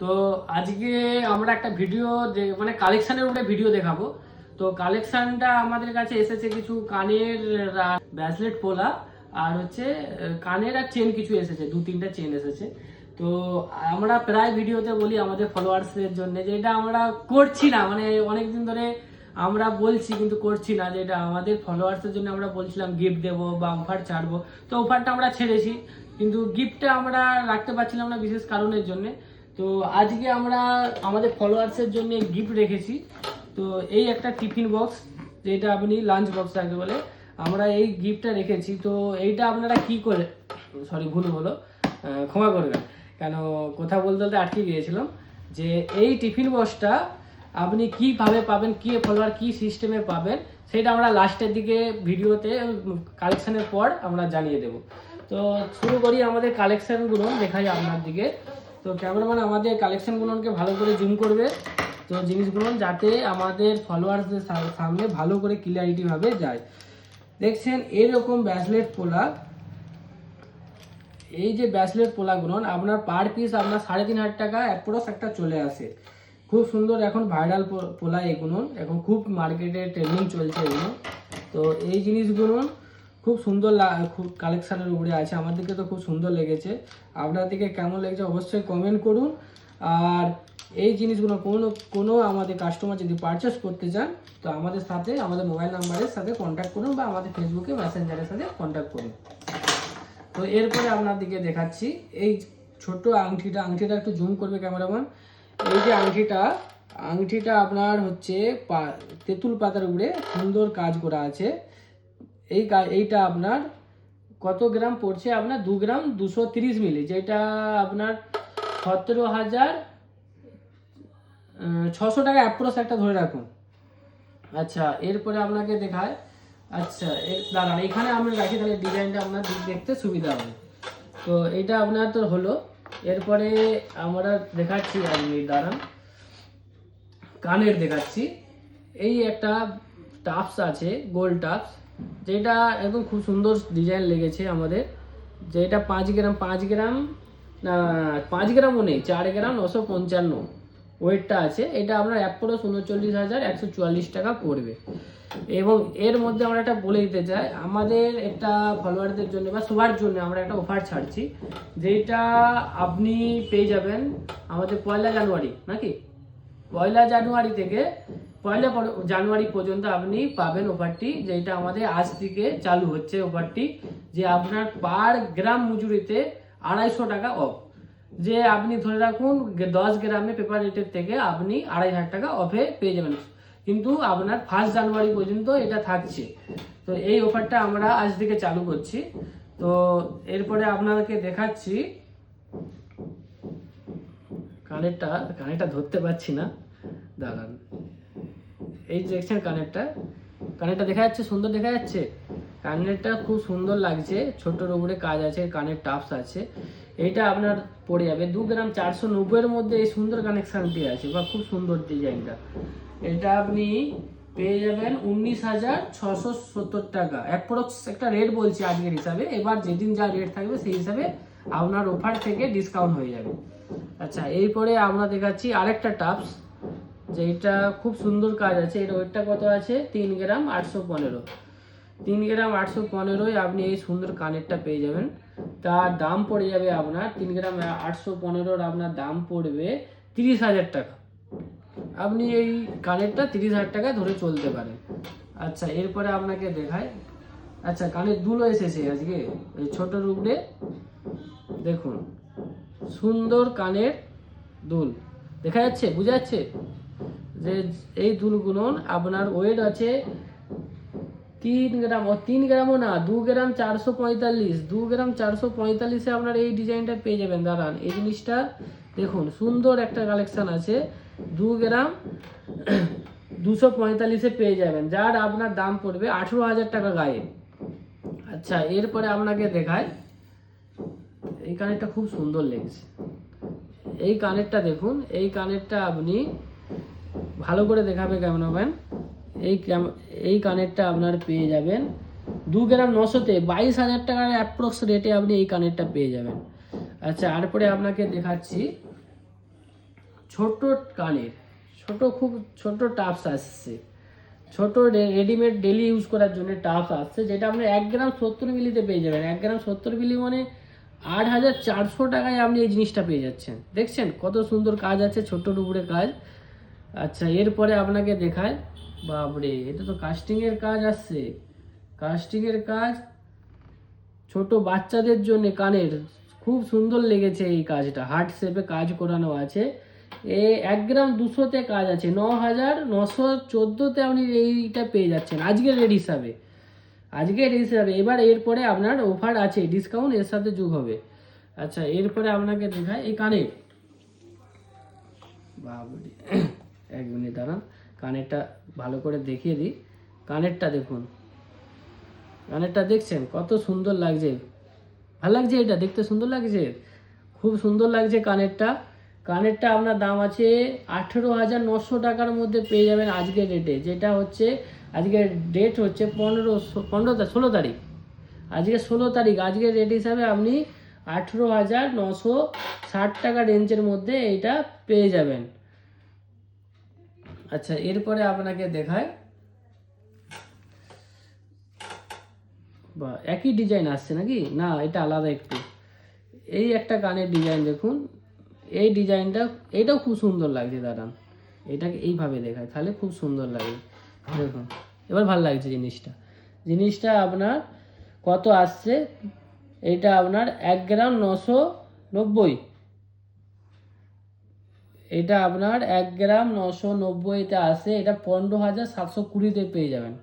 তো আজকে আমরা একটা ভিডিও মানে কালেকশনের উপরে ভিডিও দেখাবো। তো কালেকশনটা আমাদের কাছে এসেছে কিছু কানের ব্যাসলেট পোলা, আর হচ্ছে কানের আর চেন কিছু এসেছে, দু তিনটা চেন এসেছে। তো আমরা প্রায় ভিডিওতে বলি আমাদের ফলোয়ার্সদের জন্য যে, এটা আমরা করছি না মানে অনেকদিন ধরে আমরা বলছি, কিন্তু করছি না যে, এটা আমাদের ফলোয়ার্সের জন্য আমরা বলছিলাম গিফট দেবো বা অফার ছাড়বো। তো অফারটা আমরা ছেড়েছি, কিন্তু গিফটটা আমরা রাখতে পারছিলাম না বিশেষ কারণের জন্য। তো আজকে আমরা আমাদের ফলোয়ার্সের জন্য গিফট রেখেছি। তো এই একটা টিফিন বক্স যেটা আপনি লাঞ্চ বক্স যাকে বলে, আমরা এই গিফটটা রেখেছি। তো এইটা আপনারা কি করে সরি ভুল হলো। ক্ষমা করবেন কেন, কথা বলতে বলতে আটকে গিয়েছিলাম যে এই টিফিন বক্সটা আপনি কীভাবে পাবেন, কি ফলোয়ার কি সিস্টেমে পাবেন, সেটা আমরা লাস্টের দিকে ভিডিওতে কালেকশনের পর আমরা জানিয়ে দেব। তো শুরু করি আমাদের কালেকশনগুলো দেখাই আপনার দিকে। তো ক্যামেরাম্যান আমাদের কালেকশনগুলোকে ভালো করে জুম করবে। তো জিনিসগুলো যাতে আমাদের ফলোয়ার্সদের সামনে ভালো করে ক্লিয়ারিটিভাবে যায়। দেখছেন, এরকম ব্যাসলেট পোলা। এই যে ব্যাসলেট পোলাগুলো, আপনার পার পিস আপনার সাড়ে তিন হাজার টাকা অ্যাপ্রোক্স একটা চলে আসে। খুব সুন্দর এখন ভাইরাল পোলা এগুলো। এখন খুব মার্কেটে ট্রেন্ডিং চলছে এগুলো। তো এই জিনিসগুলো খুব সুন্দর খুব কালেকশানের উপরে আছে। আমাদেরকে তো খুব সুন্দর লেগেছে। আপনাদেরকে কেমন লেগেছে অবশ্যই কমেন্ট করুন। আর এই জিনিসগুলো কোনো কোনো আমাদের কাস্টমার যদি পারচেস করতে চান, তো আমাদের সাথে, আমাদের মোবাইল নাম্বারের সাথে কন্ট্যাক্ট করুন বা আমাদের ফেসবুকে মেসেঞ্জারের সাথে কন্ট্যাক্ট করুন। তো এরপরে আপনাদেরকে দেখাচ্ছি। এই ছোট আংটিটা আংটিটা একটু জুম করবে ক্যামেরাম্যান এই যে আংটিটা আংটিটা আপনার হচ্ছে পা- তেঁতুল পাতার উপরে সুন্দর কাজ করা আছে। এই এইটা আপনার কত গ্রাম পড়ছে? আপনার দু গ্রাম দুশো তিরিশ মিলি, যেটা আপনার সতেরো হাজার ছশো টাকা অ্যাপ্রোস একটা ধরে রাখুন। আচ্ছা এরপরে আপনাকে দেখায়। আচ্ছা এর দাঁড়ান, এখানে আমরা রাখি, তাহলে ডিজাইনটা আপনার দেখতে সুবিধা হবে। তো এটা আপনার তো হলো। এরপরে আমরা দেখাচ্ছি আপনি দাঁড়ান। কানের দেখাচ্ছি। এই একটা টাপস আছে গোল টাপস যেটা একদম খুব সুন্দর ডিজাইন লেগেছে আমাদের। যেটা পাঁচ গ্রাম পাঁচ গ্রাম, না, পাঁচ গ্রামও নেই, চার গ্রাম নশো পঞ্চান্ন। ওয়েটটা আছে। এটা আপনার অ্যাপ্রোস উনচল্লিশ হাজার একশো চুয়াল্লিশ টাকা পড়বে। এবং এর মধ্যে আমরা একটা বলে দিতে চাই, আমাদের একটা ফলোয়ারদের জন্য বা সবার জন্য আমরা একটা অফার ছাড়ছি, যেটা আপনি পেয়ে যাবেন আমাদের পয়লা জানুয়ারি, নাকি? পয়লা জানুয়ারি থেকে পয়লা জানুয়ারি পর্যন্ত আপনি পাবেন অফারটি যেটা আমাদের আজ থেকে চালু হচ্ছে অফারটি যে আপনার পার গ্রাম মজুরিতে আড়াইশো টাকা অফ যে আপনি ধরে রাখুন দশ গ্রামে পেপার রেটের থেকে আপনি আড়াই হাজার টাকা অফে পেয়ে যাবেন। কিন্তু আপনার ফার্স্ট জানুয়ারি পর্যন্ত এটা থাকছে। তো এই অফারটা আমরা আজ থেকে চালু করছি। তো এরপরে আপনাদেরকে দেখাচ্ছি। কানেরটা কানেরটা ধরতে পারছি না। দাঁড়ান। এই দেখছেন কানেরটা কানেরটা দেখা যাচ্ছে, সুন্দর দেখা যাচ্ছে? কানেরটা খুব সুন্দর লাগছে ছোটর উপরে কাজ আছে কানের টাপস আছে। এইটা আপনার পড়ে যাবে, দু গ্রাম চারশো নব্বইয়ের মধ্যে এই সুন্দর কানেকশানটি আছে, বা খুব সুন্দর ডিজাইনটা এটা আপনি পেয়ে যাবেন উনিশ হাজার ছশো সত্তর টাকা। অ্যাপ্রক্স একটা রেট বলছি আজকের হিসাবে, এবার যেদিন যা রেট থাকবে সেই হিসাবে আপনার অফার থেকে ডিসকাউন্ট হয়ে যাবে। আচ্ছা এরপরে আমরা দেখাচ্ছি আরেকটা টাপস যেটা খুব সুন্দর কাজ আছে। এর ওয়েটটা কত আছে? তিন গ্রাম আটশো পনেরো। তিন গ্রাম আটশো পনেরোয় আপনি এই সুন্দর কানেরটা পেয়ে যাবেন। তার দাম পড়ে যাবে আপনার তিন গ্রাম আটশো পনেরোর আপনার দাম পড়বে তিরিশ হাজার টাকা। আপনি এই কানেরটা তিরিশ হাজার টাকা ধরে চলতে পারেন। আচ্ছা এরপরে আপনাকে দেখায় আচ্ছা কানের দুলো এসেছে আজকে। এই ছোট রূপে দেখুন। সুন্দর কানের দুল। দেখা যাচ্ছে? বুঝা যাচ্ছে? যে এই দুলগুলো আপনার ওয়েট আছে তিন গ্রাম, ও তিন গ্রামও না, দু গ্রাম চারশো পঁয়তাল্লিশ, দু গ্রাম চারশো পঁয়তাল্লিশে আপনার এই ডিজাইনটা পেয়ে যাবেন। দাঁড়ান, এই জিনিসটা দেখুন, সুন্দর একটা কালেকশান আছে। দু গ্রাম দুশো পঁয়তাল্লিশে পেয়ে যাবেন, যার আপনার দাম পড়বে আঠেরো হাজার টাকা গায়ে। আচ্ছা এরপরে আপনাকে দেখায় এই কানেরটা খুব সুন্দর লেগেছে। এই কানেরটা দেখুন, এই কানেরটা আপনি ভালো করে দেখাবে হবেন এই এই কানেরটা আপনার পেয়ে যাবেন। দু গ্রাম নশোতে বাইশ হাজার টাকার অ্যাপ্রক্স রেটে আপনি এই কানেরটা পেয়ে যাবেন। আচ্ছা তারপরে আপনাকে দেখাচ্ছি ছোট কানের। ছোট খুব ছোট টাপস আসছে। ছোট রেডিমেড ডেলি ইউজ করার জন্য টাপস আসছে, যেটা আপনি এক গ্রাম সত্তর মিলিতে পেয়ে যাবেন। এক গ্রাম সত্তর মিলি মানে আট হাজার চারশো টাকায় আপনি এই জিনিসটা পেয়ে যাচ্ছেন। দেখছেন কত সুন্দর কাজ আছে ছোট্টর উপরে কাজ। আচ্ছা এরপরে আপনাকে দেখায় বাপরে, এটা তো কাস্টিংয়ের কাজ আসছে। কাস্টিংয়ের কাজ ছোট বাচ্চাদের জন্য কানের। খুব সুন্দর লেগেছে এই কাজটা। হার্ট শেপে কাজ করানো আছে। এ এক গ্রাম দুশোতে কাজ আছে। ন হাজার নশো চোদ্দোতে আপনি এইটা পেয়ে যাচ্ছেন। আজকের রেট হিসাবে। আজকের রেট হিসাবে। এবার এরপরে আপনার অফার আছে। ডিসকাউন্ট এর সাথে যোগ হবে। আচ্ছা এরপরে আপনাকে দেখায় এই কানের। বাবরে এক মিনিট দাঁড়ান। কানেরটা ভালো করে দেখিয়ে দিই। কানেরটা দেখুন। কানেরটা দেখছেন? কত সুন্দর লাগছে। ভালো লাগছে এটা? দেখতে সুন্দর লাগছে? খুব সুন্দর লাগছে কানেরটা। কানেরটা আপনার দাম আছে আঠেরো হাজার নশো টাকার মধ্যে পেয়ে যাবেন আজকের ডেটে যেটা হচ্ছে, আজকের ডেট হচ্ছে পনেরো পনেরো ষোলো তারিখ। আজকে ষোলো তারিখ। আজকের রেট হিসাবে আপনি আঠেরো হাজার নশো ষাট টাকা রেঞ্জের মধ্যে এইটা পেয়ে যাবেন। আচ্ছা এরপরে আপনাকে দেখায়। বা, একই ডিজাইন আসছে নাকি? না, এটা আলাদা একটু। এই একটা কানের ডিজাইন দেখুন। এই ডিজাইনটা এটাও খুব সুন্দর লাগছে, দাঁড়ান। এটাকে এইভাবে দেখায়, তাহলে খুব সুন্দর লাগে। দেখুন, এবার ভালো লাগছে জিনিসটা। জিনিসটা আপনার কত আসছে? এটা আপনার এক গ্রাম নশো নব্বই। এটা আপনার এক গ্রাম নশো নব্বইতে আসে এটা পনেরো হাজার সাতশো কুড়িতে পেয়ে যাবেন।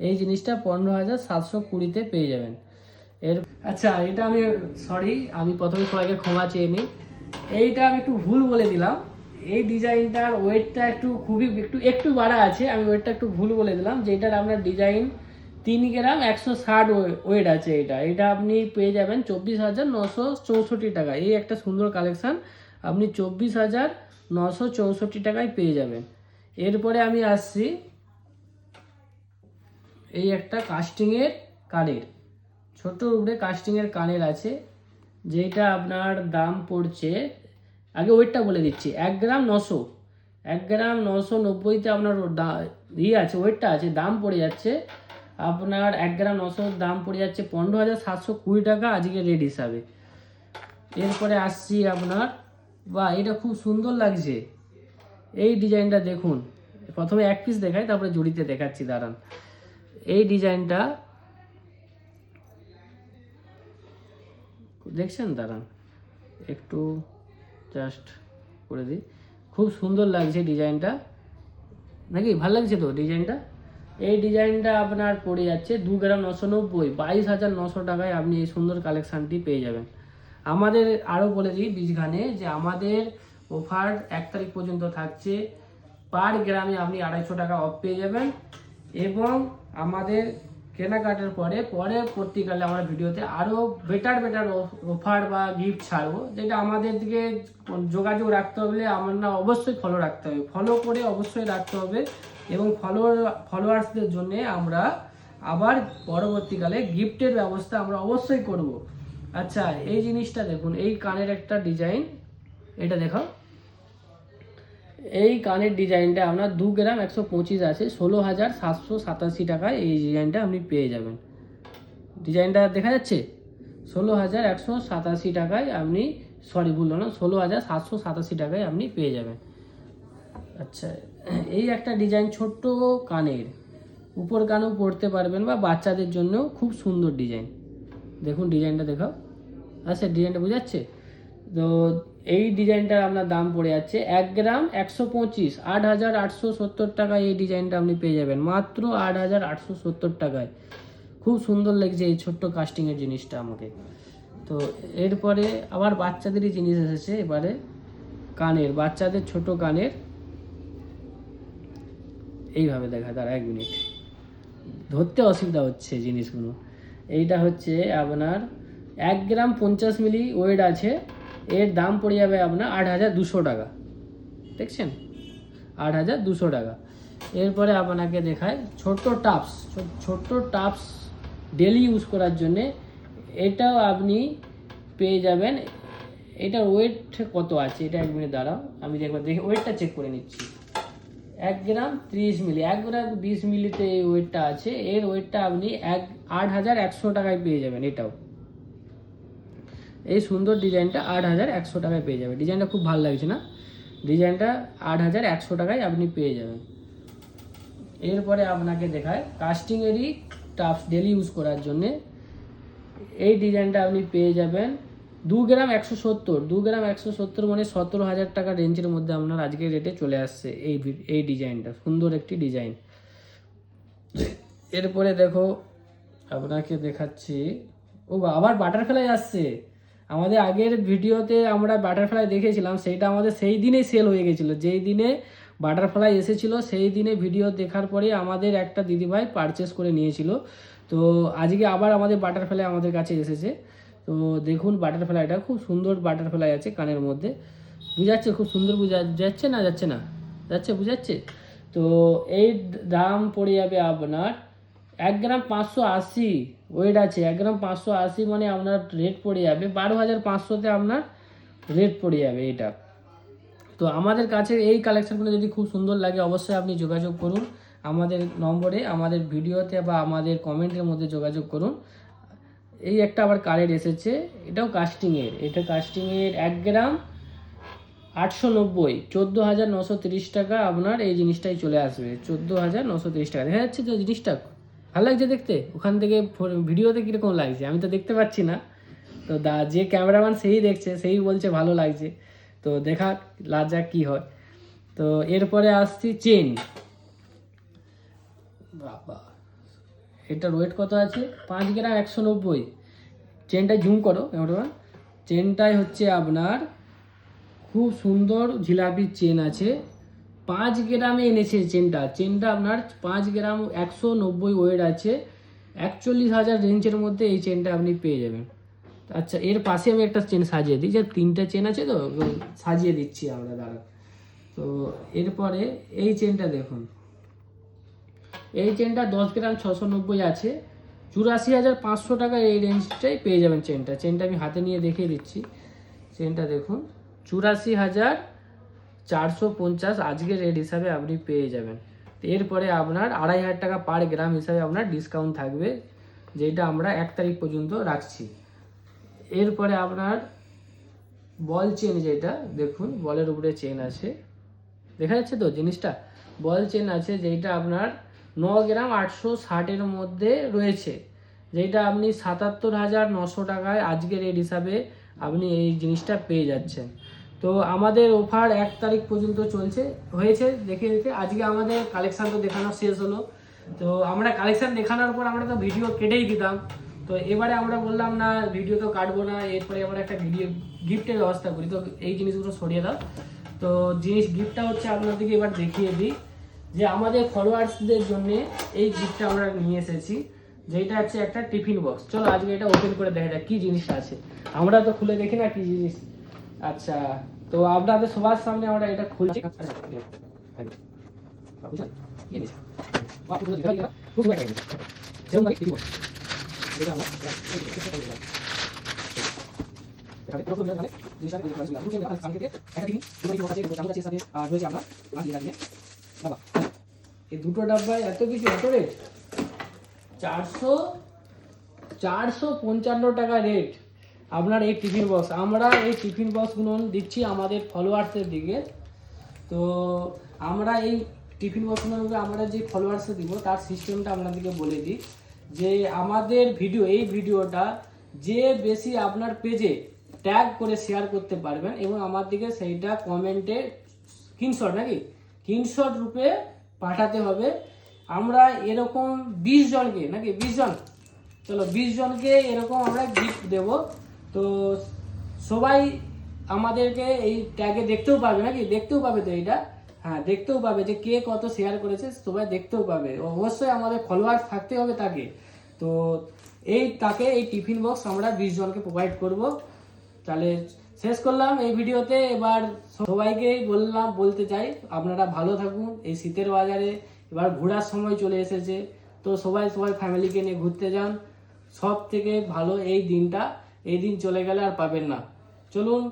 এই জিনিসটা পনেরো হাজার সাতশো কুড়িতে পেয়ে যাবেন। এর আচ্ছা এটা আমি সরি আমি প্রথমে সবাইকে ক্ষমা চেয়ে নিই। এইটা আমি একটু ভুল বলে দিলাম। এই ডিজাইনটার ওয়েটটা একটু খুবই, একটু একটু বাড়া আছে, আমি ওয়েটটা একটু ভুল বলে দিলাম। যেটার আপনার ডিজাইন তিন গ্রাম একশো ষাট ওয়েট আছে এটা। এটা আপনি পেয়ে যাবেন চব্বিশ হাজার নশো চৌষট্টি টাকা। এই একটা সুন্দর কালেকশন। আপনি চব্বিশ হাজার নশো চৌষট্টি টাকায় পেয়ে যাবেন। এরপরে আমি আসছি এই একটা কাস্টিংয়ের কানের। ছোট উপরে কাস্টিংয়ের কানের আছে, যেটা আপনার দাম পড়ছে, আগে ওয়েটটা বলে দিচ্ছি, এক গ্রাম নশো এক গ্রাম নশো নব্বইতে আপনার ইয়ে আছে ওয়েটটা আছে, দাম পড়ে যাচ্ছে। আপনার এক গ্রাম নশো দাম পড়ে যাচ্ছে পনেরো হাজার সাতশো কুড়ি টাকা আজকে রেট হিসাবে। এরপরে আসছি আপনার বা এটা খুব সুন্দর লাগছে। এই ডিজাইনটা দেখুন, প্রথমে এক পিস দেখাই, তারপরে জড়িতে দেখাচ্ছি, দাঁড়ান। এই ডিজাইনটা দেখছেন, দাঁড়ান, একটু জাস্ট করে দিই। খুব সুন্দর লাগছে ডিজাইনটা। নাকি, ভালো লাগছে তো ডিজাইনটা? এই ডিজাইনটা আপনার পড়ে যাচ্ছে দু গ্রাম নশো নব্বই, বাইশ হাজার নশো টাকায় আপনি এই সুন্দর কালেকশানটি পেয়ে যাবেন। আমাদের আরও বলে দিই বীজখানে যে আমাদের অফার এক তারিখ পর্যন্ত থাকছে। পার গ্রামে আপনি আড়াইশো টাকা অফ পেয়ে যাবেন এবং আমাদের কেনাকাটার পরে পরে পরবর্তীকালে আমরা ভিডিওতে আরও বেটার বেটার অফার বা গিফট ছাড়বো। যেটা আমাদের দিকে যোগাযোগ রাখতে হলে আমার না অবশ্যই ফলো রাখতে হবে। ফলো করে অবশ্যই রাখতে হবে এবং ফলোয়ার ফলোয়ার্সদের জন্যে আমরা আবার পরবর্তীকালে গিফটের ব্যবস্থা আমরা অবশ্যই করব। আচ্ছা এই জিনিসটা দেখুন, এই কানের একটা ডিজাইন এটা দেখো। এই কানের ডিজাইনটা আপনার দু গ্রাম একশো পঁচিশ আছে, ষোলো হাজার সাতশো সাতাশি টাকায় এই ডিজাইনটা আপনি পেয়ে যাবেন। ডিজাইনটা দেখা যাচ্ছে? ষোলো হাজার একশো সাতাশি টাকায় আপনি সরি ভুল না, ষোলো হাজার সাতশো সাতাশি টাকায় আপনি পেয়ে যাবেন। আচ্ছা এই একটা ডিজাইন ছোট্ট কানের, উপর কানেও পরতে পারবেন বা বাচ্চাদের জন্য খুব সুন্দর ডিজাইন দেখুন ডিজাইনটা দেখাও। আচ্ছা ডিজাইনটা বোঝাচ্ছে? তো এই ডিজাইনটার আপনার দাম পড়ে যাচ্ছে এক গ্রাম একশো পঁচিশ, আট হাজার আটশো সত্তর টাকায় এই ডিজাইনটা আপনি পেয়ে যাবেন। মাত্র আট হাজার আটশো সত্তর টাকায়। খুব সুন্দর লাগছে এই ছোট্ট কাস্টিংয়ের জিনিসটা আমাকে। তো এরপরে আবার বাচ্চাদেরই জিনিস এসেছে এবারে, কানের, বাচ্চাদের ছোট কানের। এইভাবে দেখা তার এক মিনিট। ধরতে অসুবিধা হচ্ছে জিনিসগুলো। এইটা হচ্ছে আপনার এক গ্রাম পঞ্চাশ মিলি ওয়েট আছে। এর দাম পড়ে যাবে আপনার আট হাজার দুশো টাকা। দেখছেন? আট হাজার দুশো টাকা। এরপরে আপনাকে দেখায় ছোট্ট টাপস ছোট্ট টাপস ডেলি ইউজ করার জন্যে। এটাও আপনি পেয়ে যাবেন। এটার ওয়েট কত আছে? এটা এক মিনিট দাঁড়াও। আমি একবার দেখে ওয়েটটা চেক করে নিচ্ছি। এক গ্রাম ত্রিশ মিলি, এক গ্রাম বিশ মিলিতে এই ওয়েটটা আছে, এর ওয়েটটা আপনি এক, আট হাজার একশো টাকায় পেয়ে যাবেন এটাও। এই সুন্দর ডিজাইনটা আট হাজার একশো টাকায় পেয়ে যাবেন। ডিজাইনটা খুব ভালো লাগছে না? ডিজাইনটা আট হাজার একশো টাকায় আপনি পেয়ে যাবেন। এরপরে আপনাকে দেখায় কাস্টিংয়েরই টাফ ডেলি ইউজ করার জন্যে। এই ডিজাইনটা আপনি পেয়ে যাবেন দু গ্রাম একশো সত্তর, দু গ্রাম একশো সত্তর মানে সতেরো হাজার টাকা রেঞ্জের মধ্যে আপনার আজকের রেটে চলে আসছে এই এই ডিজাইনটা সুন্দর একটি ডিজাইন এরপরে দেখো, আপনাকে দেখাচ্ছি। ও আবার বাটারফ্লাই আসছে। আমাদের আগের ভিডিওতে আমরা বাটারফ্লাই দেখেছিলাম, সেইটা আমাদের সেই দিনেই সেল হয়ে গেছিল। যেই দিনে বাটারফ্লাই এসেছিল, সেই দিনে ভিডিও দেখার পরে আমাদের একটা দিদিভাই পারচেস করে নিয়েছিল। তো আজকে আবার আমাদের বাটারফ্লাই আমাদের কাছে এসেছে। তো দেখুন বাটারফ্লাইটা খুব সুন্দর বাটারফ্লাই আছে কানের মধ্যে। বুঝাচ্ছে? খুব সুন্দর বুঝা যাচ্ছে না যাচ্ছে না? যাচ্ছে, বুঝাচ্ছে? তো এই দাম পড়ে যাবে আপনার এক গ্রাম পাঁচশো আশি। ওয়েট আছে, এক গ্রাম পাঁচশো আশি মানে আপনার রেট পড়ে যাবে। বারো হাজার পাঁচশোতে আপনার রেট পড়ে যাবে এটা। তো আমাদের কাছে এই কালেকশনগুলো যদি খুব সুন্দর লাগে, অবশ্যই আপনি যোগাযোগ করুন। আমাদের নম্বরে, আমাদের ভিডিওতে বা আমাদের কমেন্টের মধ্যে যোগাযোগ করুন। এই একটা আবার কারের এসেছে, এটাও কাস্টিংয়ের এটা কাস্টিংয়ের এক গ্রাম আটশো নব্বই, চোদ্দ হাজার নশো তিরিশ টাকা আপনার এই জিনিসটাই চলে আসবে, চোদ্দ হাজার নশো তিরিশ টাকা। দেখা যাচ্ছে তো জিনিসটা ভালো লাগছে দেখতে, ওখান থেকে ভিডিওতে কীরকম লাগছে, আমি তো দেখতে পাচ্ছি না। তো দা, যে ক্যামেরাম্যান সেই দেখছে, সেই বলছে ভালো লাগছে। তো দেখা লাজা কি হয়। তো এরপরে আসছি চেন। বাবা। এটার ওয়েট কত আছে? পাঁচ গ্রাম একশো নব্বই। চেনটা জুম করো ক্যামেরাম্যান চেনটাই হচ্ছে আপনার খুব সুন্দর জিলাপির চেন আছে। পাঁচ গ্রামে এনেছে চেনটা চেনটা আপনার পাঁচ গ্রাম একশো নব্বই ওয়েট আছে। একচল্লিশ হাজার রেঞ্জের মধ্যে এই চেনটা আপনি পেয়ে যাবেন। আচ্ছা এর পাশে আমি একটা চেন সাজিয়ে দিই। যে তিনটা চেন আছে তো, সাজিয়ে দিচ্ছি আমরা দাঁড়া তো এরপরে এই চেনটা দেখুন। এই চেনটা দশ গ্রাম ছশো নব্বই আছে। চুরাশি হাজার পাঁচশো টাকা এই রেঞ্জটাই পেয়ে যাবেন চেনটা চেনটা আমি হাতে নিয়ে দেখিয়ে দিচ্ছি। চেনটা দেখুন। চুরাশি হাজার চারশো পঞ্চাশ আজকের রেট হিসাবে আপনি পেয়ে যাবেন। এরপরে আপনার আড়াই হাজার টাকা পার গ্রাম হিসাবে আপনার ডিসকাউন্ট থাকবে, যেটা আমরা এক তারিখ পর্যন্ত রাখছি। এরপরে আপনার বল চেন যেটা, দেখুন বলের উপরে চেন আছে। দেখা যাচ্ছে তো জিনিসটা? বল চেন আছে যেটা আপনার ন গ্রাম আটশো ষাটের মধ্যে রয়েছে, যেটা আপনি সাতাত্তর হাজার নশো টাকায় আজকের রেট হিসাবে আপনি এই জিনিসটা পেয়ে যাচ্ছেন। তো আমাদের অফার এক তারিখ পর্যন্ত চলছে, হয়েছে, দেখে দেখে। আজকে আমাদের কালেকশান তো দেখানো শেষ হলো। তো আমরা কালেকশান দেখানোর পর আমরা তো ভিডিও কেটেই দিতাম। তো এবারে আমরা বললাম, না ভিডিও তো কাটবো না। এরপরে আমরা একটা ভিডিও গিফটের ব্যবস্থা করি। তো এই জিনিসগুলো সরিয়ে দাও। তো জিনিস গিফটটা হচ্ছে আপনাদেরকে এবার দেখিয়ে দিই। যে আমাদের ফলোয়ার্সদের জন্য এই গিফটটা আমরা নিয়ে এসেছি, যেটা হচ্ছে একটা টিফিন বক্স চলো আজকে এটা ওপেন করে দেখা যাক, কি জিনিসটা আছে। আমরা তো খুলে দেখি না কি জিনিস। আচ্ছা তো আপনাদের সবার সামনে আমরা এটা খুলছি। এই দুটো ডাব্বায় এত কিছু এত রেট চারশো? চারশো পঞ্চান্ন টাকা রেট আপনার এই টিফিন বক্স আমরা এই টিফিন বক্সগুলো দিচ্ছি আমাদের ফলোয়ার্সের দিকে। তো আমরা এই টিফিন বক্সগুলো আমরা যে ফলোয়ার্সে দিব তার সিস্টেমটা আপনাদেরকে বলে দিই। যে আমাদের ভিডিও এই ভিডিওটা যে বেশি আপনার পেজে ট্যাগ করে শেয়ার করতে পারবেন এবং আমার দিকে সেইটা কমেন্টে স্ক্রিনশট নাকি? স্ক্রিনশট রূপে পাঠাতে হবে। আমরা এরকম বিশ জনকে, নাকি বিশ জন? চলো বিশ জনকে এরকম আমরা গিফট দেব। তো সবাই আমাদেরকে এই ট্যাগে দেখতেও পাবে নাকি? দেখতেও পাবে তো এইটা? হ্যাঁ দেখতেও পাবে যে কে কত শেয়ার করেছে, সবাই দেখতেও পাবে। অবশ্যই আমাদের ফলোয়ার থাকতে হবে তাকে। তো এই তাকে এই টিফিন বক্স আমরা বিশ জনকে প্রোভাইড করব। তাহলে শেষ করলাম এই ভিডিওতে। এবার সবাইকেই বললাম, বলতে চাই, আপনারা ভালো থাকুন। এই শীতের বাজারে এবার ঘোরার সময় চলে এসেছে। তো সবাই সবাই ফ্যামিলিকে নিয়ে ঘুরতে যান। সব থেকে ভালো এই দিনটা, এই দিন চলে গেলে আর পাবেন না। চলুন,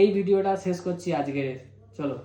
এই ভিডিওটা শেষ করছি আজকের। চলো।